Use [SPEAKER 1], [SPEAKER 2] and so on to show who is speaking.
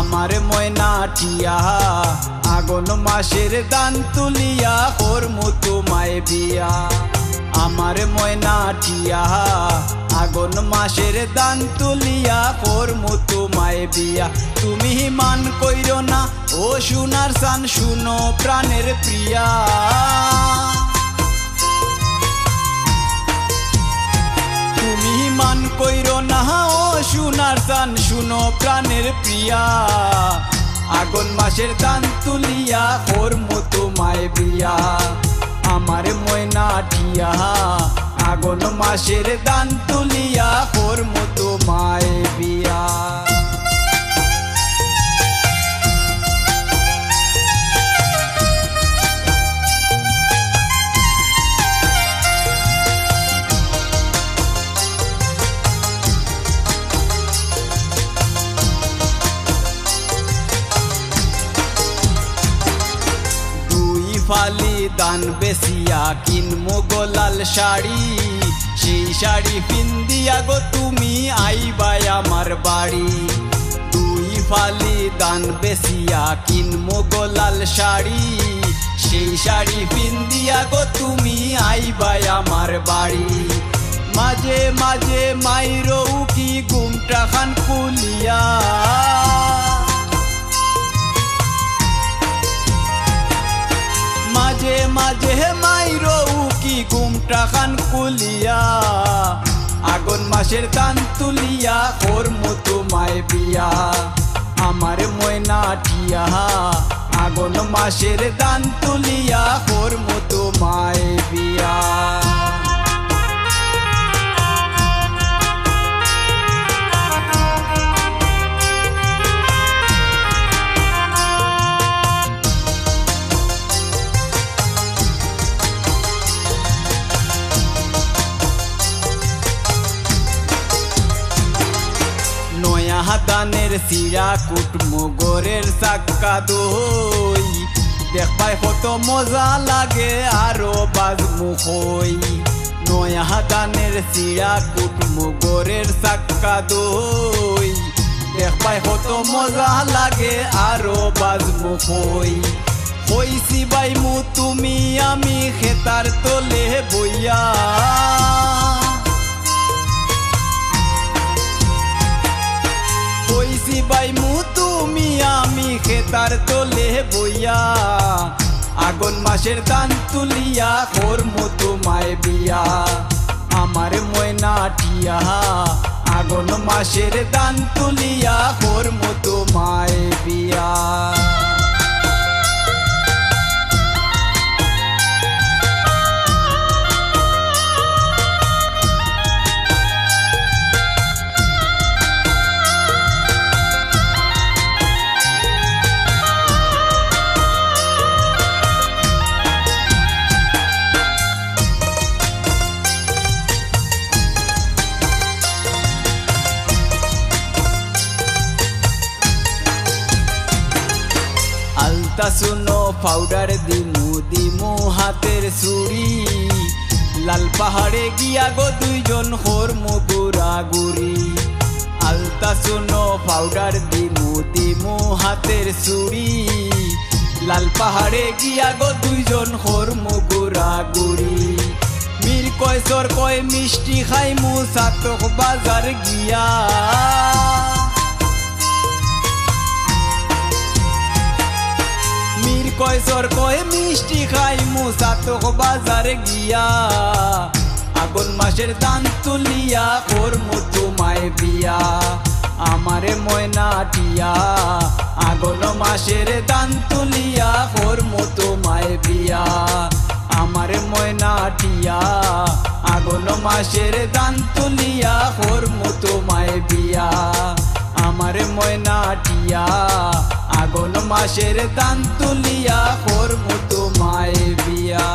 [SPEAKER 1] আমার ময়না টিয়া, আগুন মাসের দান তুলিয়া ওর মতো মায় বিয়া। আমার ময়না টিয়া, আগুন মাসের দান তুলিয়া ওর মতো মায় বিয়া। তুমি মান কইর না, ও সোনার সান শুনো প্রাণের প্রিয়া। মান কইর না, ও সোনার দান শুনো প্রাণের প্রিয়া। আগুন মাসের দান তুলিয়া, ওর মতো মায় বিয়া। আমার ময়না ঠিয়া, আগুন মাসের দান তুলিয়া, ওর মতো মায় বিয়া। বেসিয়া কিনমো গোলাল শাড়ি। সেই শাড়ি পিন্দিয়া গো তুমি আইবাই আমার বাড়ি। দুই ফালি দান বেসিয়া কিনমো গোলাল শাড়ি। সেই শাড়ি পিন্দিয়া গো তুমি আইবাই আমার বাড়ি। মাঝে মাঝে মাইরও কি ঘুমটা খান কুলিয়া মাঝে মাইরো কি ঘুমটা খান কুলিয়া আগুন মাসের কান তুলিয়া, ওর মতো মায় বিয়া। আমার ময়না টিয়া, আগুন মাসের দান তুলিয়া, ওর মতো মায় বিয়া। হাতানের সিরা কুট মুগরের চাক্কা দই। দেখবাই কত মজা লাগে আরও বাজ মুখই নয়া হাতানের সিরা কুট মুগরের চাক্কা দই। দেখবাই কত মজা লাগে আরও বাজ মুখই হইছি মু তুমি আমি, খেতার তলে বইয়া। বাই মু, তুমি আমি খেতার তোলে বইয়া। আগুন মাসের দান তুলিয়া ওর মতো মায় বিয়া আমার ময়না টিয়া আগুন মাসের দান তুলিয়া ওর মতো মায় বিয়া আলতা শুনো পাউডার দিমু দিমু হাতের চুড়ি লাল পাহাড়ে গিয়া গো দুইজন হোর মুগুরা গুড়ি আলতা শুনো পাউডার দিমু দিমু হাতের চুড়ি লাল পাহাড়ে গিয়া গো দুইজন হোর মুগুরা গুড়ি মির কয় সর কয়, মিষ্টি খাইমু, সাতক বাজার গিয়া। কয় কয় মিষ্টি খাই মুসাতক বাজারে গিয়া। আগুন মাসের দান তুলিয়া, ওর মতো মায় বিয়া আমারে ময়না টিয়া আগুন মাসের দান তুলিয়া, ওর মতো মায় বিয়া আমার ময়না টিয়া আগুন মাসের দান তুলিয়া, ওর মতো মায় বিয়া আমার ময়নাটিয়া আগুন মাসের দান তুলিয়া মতো তোমায় বিয়া।